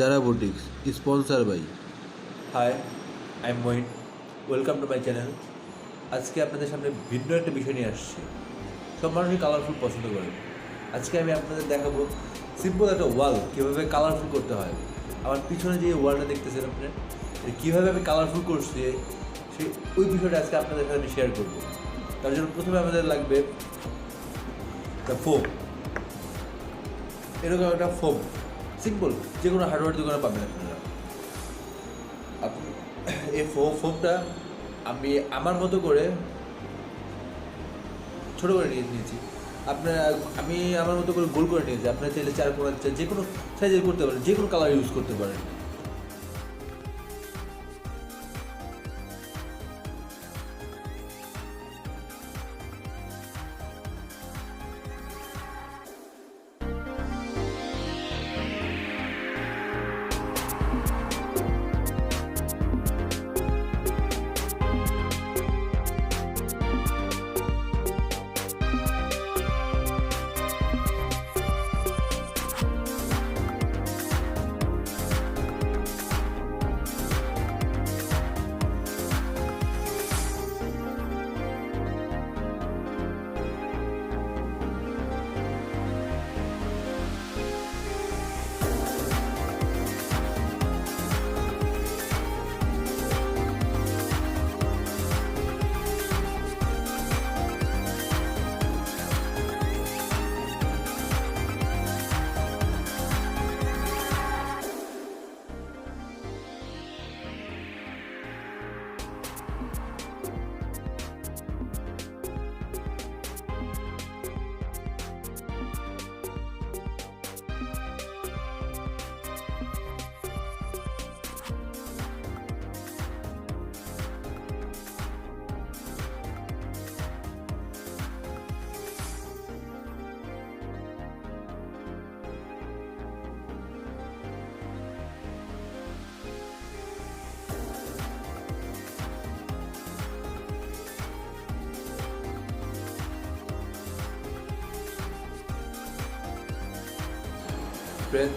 যারা boutiques sponsor by hi I am Mohin welcome to my channel আজকে আপনাদের সামনে ভিন্ন একটা বিষয় নিয়ে আসছি। সব মানুষই কালারফুল পছন্দ করে। আজকে আমি আপনাদের দেখাবো সিম্পল একটা ওয়াল কীভাবে কালারফুল করতে হয়। আমার পিছনে যে ওয়ালটা দেখতেছেন আপনি কীভাবে আমি কালারফুল করছি, সেই, ওই বিষয়টা আজকে আপনাদের সাথে আমি শেয়ার করব। তার জন্য প্রথমে আমাদের লাগবে একটা ফোম এরকম একটা ফোম সিম্পল, যে কোনো হার্ডওয়্যার দোকানে পাবেন আপনারা আপনি এই ফো ফোমটা আমি আমার মতো করে ছোটো করে নিয়ে নিয়েছি। আপনার আমি আমার মতো করে গোল করে নিয়েছি। আপনার চাইলে চার কোনা যে কোনো সাইজের করতে পারেন, যে কোনো কালার ইউজ করতে পারেন। ফ্রেন্ড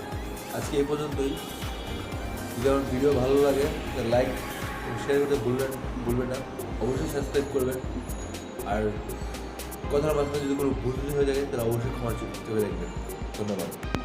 আজকে এই পর্যন্তই। যদি আমার ভিডিও ভালো লাগে লাইক শেয়ার করতে ভুলবেন ভুলবেন না। অবশ্যই সাবস্ক্রাইব করবেন। আর কথার মাধ্যমে যদি কোনো ভুল হয়ে যায় তাহলে অবশ্যই ক্ষমা চোখে দেখবেন ধন্যবাদ।